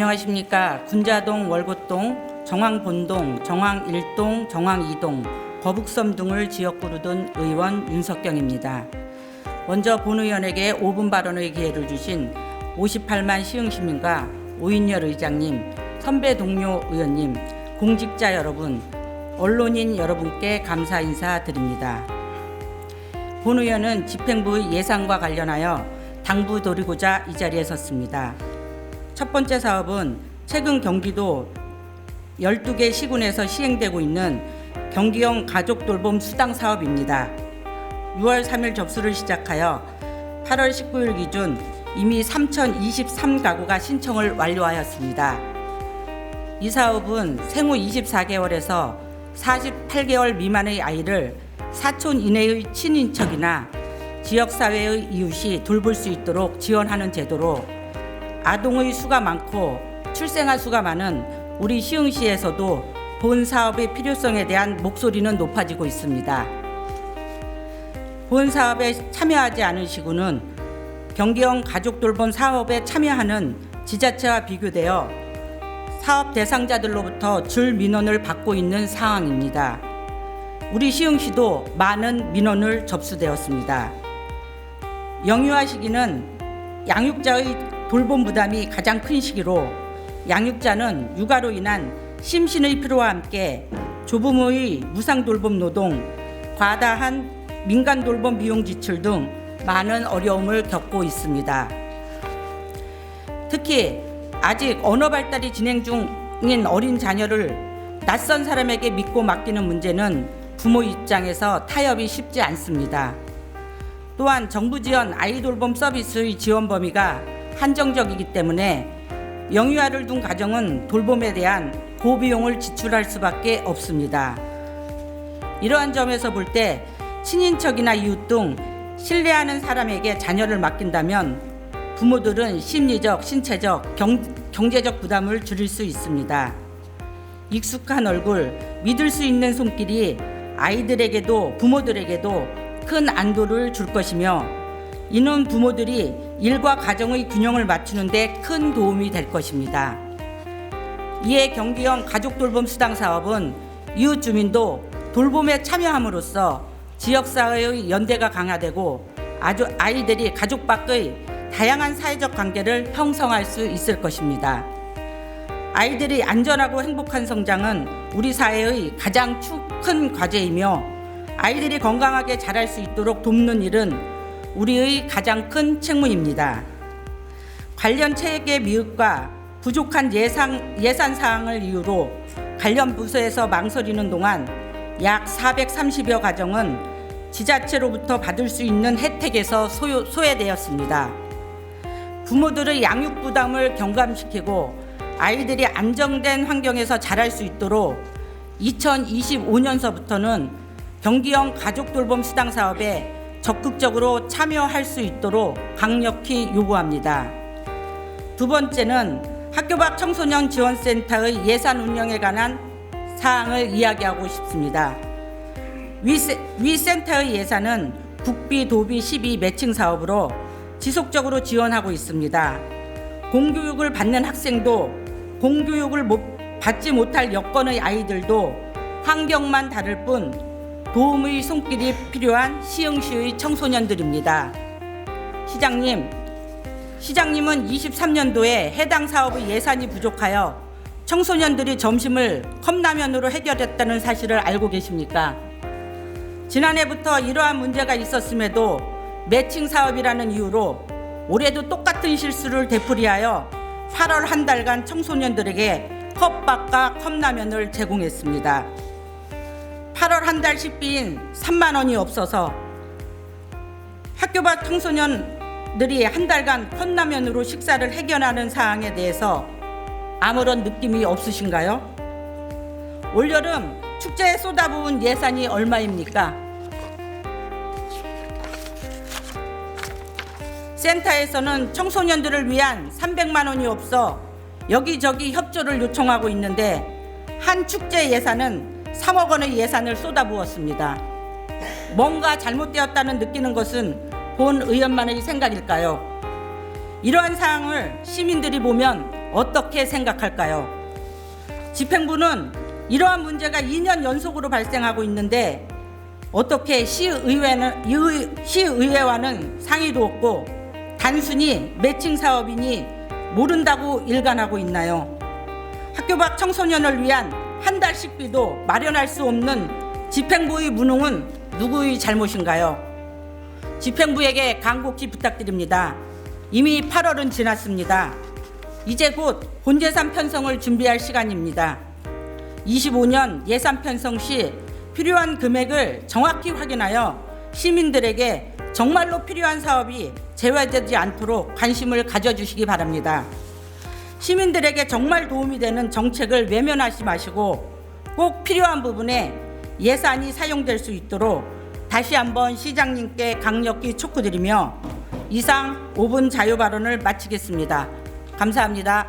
안녕하십니까. 군자동, 월곶동, 정황본동, 정황1동, 정황2동, 거북섬 등을 지역구로 둔 의원 윤석경입니다. 먼저 본 의원에게 5분 발언의 기회를 주신 58만 시흥시민과 오인열 의장님, 선배 동료 의원님, 공직자 여러분, 언론인 여러분께 감사 인사 드립니다. 본 의원은 집행부의 예산과 관련하여 당부 드리고자 이 자리에 섰습니다. 첫 번째 사업은 최근 경기도 12개 시군에서 시행되고 있는 경기형 가족 돌봄 수당 사업입니다. 6월 3일 접수를 시작하여 8월 19일 기준 이미 3,023가구가 신청을 완료하였습니다. 이 사업은 생후 24개월에서 48개월 미만의 아이를 사촌 이내의 친인척이나 지역사회의 이웃이 돌볼 수 있도록 지원하는 제도로 아동의 수가 많고 출생아 수가 많은 우리 시흥시에서도 본 사업의 필요성에 대한 목소리는 높아지고 있습니다. 본 사업에 참여하지 시군은 경기형 가족 돌봄 사업에 참여하는 지자체와 비교되어 사업 대상자들로부터 줄 민원을 받고 있는 상황입니다. 우리 시흥시도 많은 민원을 접수되었습니다. 영유아 시기는 양육자의 돌봄 부담이 가장 큰 시기로 양육자는 육아로 인한 심신의 피로와 함께 조부모의 무상 돌봄 노동, 과다한 민간 돌봄 비용 지출 등 많은 어려움을 겪고 있습니다. 특히 아직 언어 발달이 진행 중인 어린 자녀를 낯선 사람에게 믿고 맡기는 문제는 부모 입장에서 타협이 쉽지 않습니다. 또한 정부 지원 아이 돌봄 서비스의 지원 범위가 한정적이기 때문에 영유아를 둔 가정은 돌봄에 대한 고비용을 지출할 수밖에 없습니다. 이러한 점에서 볼 때 친인척이나 이웃 등 신뢰하는 사람에게 자녀를 맡긴다면 부모들은 심리적, 신체적, 경, 경제적 부담을 줄일 수 있습니다. 익숙한 얼굴, 믿을 수 있는 손길이 아이들에게도 부모들에게도 큰 안도를 줄 것이며 이는 부모들이 일과 가정의 균형을 맞추는데 큰 도움이 될 것입니다. 이에 경기형 가족 돌봄 수당 사업은 이웃 주민도 돌봄에 참여함으로써 지역사회의 연대가 강화되고 아주 아이들이 가족 밖의 다양한 사회적 관계를 형성할 수 있을 것입니다. 아이들이 안전하고 행복한 성장은 우리 사회의 가장 추- 큰 과제이며 아이들이 건강하게 자랄 수 있도록 돕는 일은 우리의 가장 큰 책무입니다. 관련 체계 미흡과 부족한 예상, 예산 사항을 이유로 관련 부서에서 망설이는 동안 약 430여 가정은 지자체로부터 받을 수 있는 혜택에서 소요, 소외되었습니다. 부모들의 양육 부담을 경감시키고 아이들이 안정된 환경에서 자랄 수 있도록 2025년서부터는 경기형 가족 돌봄 수당 사업에 적극적으로 참여할 수 있도록 강력히 요구합니다. 두 번째는 학교 밖 청소년 지원센터의 예산 운영에 관한 사항을 이야기하고 싶습니다. 위, 센터의 예산은 국비, 도비, 시비 매칭 사업으로 지속적으로 지원하고 있습니다. 공교육을 받는 학생도 공교육을 못, 받지 못할 여건의 아이들도 환경만 다를 뿐 도움의 손길이 필요한 시흥시의 청소년들입니다. 시장님, 시장님은 23년도에 해당 사업의 예산이 부족하여 청소년들이 점심을 컵라면으로 해결했다는 사실을 알고 계십니까? 지난해부터 이러한 문제가 있었음에도 매칭 사업이라는 이유로 올해도 똑같은 실수를 되풀이하여 8월 한 달간 청소년들에게 컵밥과 컵라면을 제공했습니다. 8월 한달 식비인 3만 원이 없어서 학교 밖 청소년들이 한 달간 컵라면으로 식사를 해결하는 사항에 대해서 아무런 느낌이 없으신가요? 올여름 축제에 쏟아부은 예산이 얼마입니까? 센터에서는 청소년들을 위한 300만 원이 없어 여기저기 협조를 요청하고 있는데 한 축제 예산은 3억 원의 예산을 쏟아부었습니다. 뭔가 잘못되었다는 느끼는 것은 본 의원만의 생각일까요? 이러한 사항을 시민들이 보면 어떻게 생각할까요? 집행부는 이러한 문제가 2년 연속으로 발생하고 있는데 어떻게 시의회는 의- 시의회와는 상의도 없고 단순히 매칭 사업이니 모른다고 일관하고 있나요? 학교 밖 청소년을 위한 한 달 식비도 마련할 수 없는 집행부의 무능은 누구의 잘못인가요? 집행부에게 간곡히 부탁드립니다. 이미 8월은 지났습니다. 이제 곧 본예산 편성을 준비할 시간입니다. 25년 예산 편성 시 필요한 금액을 정확히 확인하여 시민들에게 정말로 필요한 사업이 제외되지 않도록 관심을 가져주시기 바랍니다. 시민들에게 정말 도움이 되는 정책을 외면하지 마시고 꼭 필요한 부분에 예산이 사용될 수 있도록 다시 한번 시장님께 강력히 촉구드리며 이상 5분 자유 발언을 마치겠습니다. 감사합니다.